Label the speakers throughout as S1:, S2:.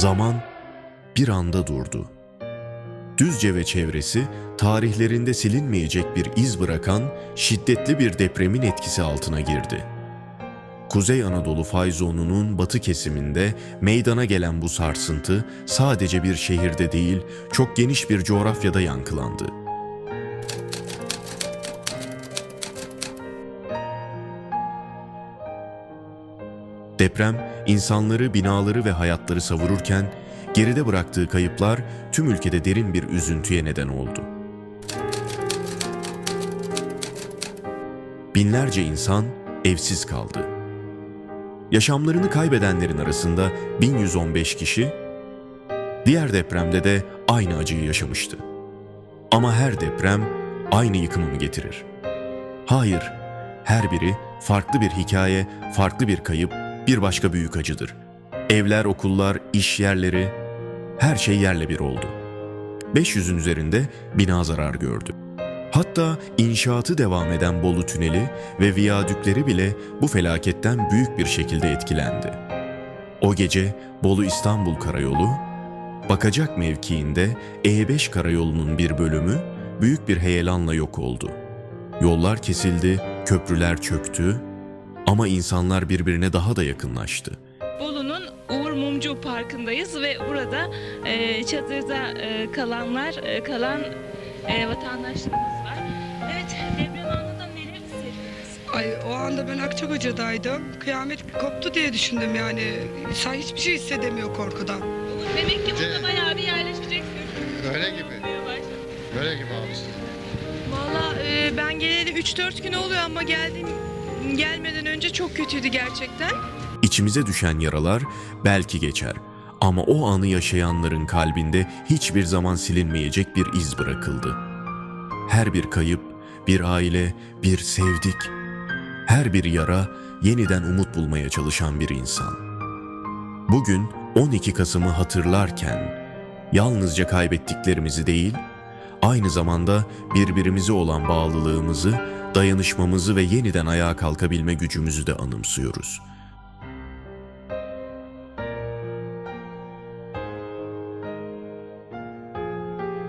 S1: Zaman bir anda durdu. Düzce ve çevresi tarihlerinde silinmeyecek bir iz bırakan şiddetli bir depremin etkisi altına girdi. Kuzey Anadolu fay zonunun batı kesiminde meydana gelen bu sarsıntı sadece bir şehirde değil, çok geniş bir coğrafyada yankılandı. Deprem insanları, binaları ve hayatları savururken geride bıraktığı kayıplar tüm ülkede derin bir üzüntüye neden oldu. Binlerce insan evsiz kaldı. Yaşamlarını kaybedenlerin arasında 1115 kişi, diğer depremde de aynı acıyı yaşamıştı. Ama her deprem aynı yıkımı mı getirir? Hayır, her biri farklı bir hikaye, farklı bir kayıp, bir başka büyük acıdır. Evler, okullar, iş yerleri, her şey yerle bir oldu. 500'ün üzerinde bina zarar gördü. Hatta inşaatı devam eden Bolu Tüneli ve viyadükleri bile bu felaketten büyük bir şekilde etkilendi. O gece Bolu İstanbul Karayolu, Bakacak mevkiinde E5 karayolunun bir bölümü büyük bir heyelanla yok oldu. Yollar kesildi, köprüler çöktü ama insanlar birbirine daha da yakınlaştı.
S2: Bolu'nun Uğur Mumcu Parkı'ndayız ve burada e, çadırda e, kalanlar, e, kalan e, vatandaşlarımız var. Evet, deprem anında neler hissettiniz?
S3: Ay o anda ben Akçakoca'daydım. Kıyamet koptu diye düşündüm yani. İnsan hiçbir şey hissedemiyor korkudan.
S2: Demek ki burada bayağı bir yerleşeceksin.
S4: Öyle gibi. Öyle gibi abi.
S5: Valla e, ben geleli 3-4 gün oluyor ama geldiğim gelmeden önce çok kötüydü gerçekten.
S1: İçimize düşen yaralar belki geçer ama o anı yaşayanların kalbinde hiçbir zaman silinmeyecek bir iz bırakıldı. Her bir kayıp, bir aile, bir sevdik. Her bir yara yeniden umut bulmaya çalışan bir insan. Bugün 12 Kasım'ı hatırlarken yalnızca kaybettiklerimizi değil, aynı zamanda birbirimize olan bağlılığımızı, dayanışmamızı ve yeniden ayağa kalkabilme gücümüzü de anımsıyoruz.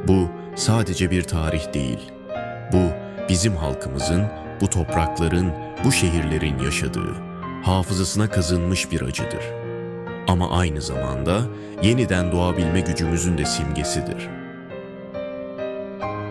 S1: Bu sadece bir tarih değil. Bu bizim halkımızın, bu toprakların, bu şehirlerin yaşadığı, hafızasına kazınmış bir acıdır. Ama aynı zamanda yeniden doğabilme gücümüzün de simgesidir. thank you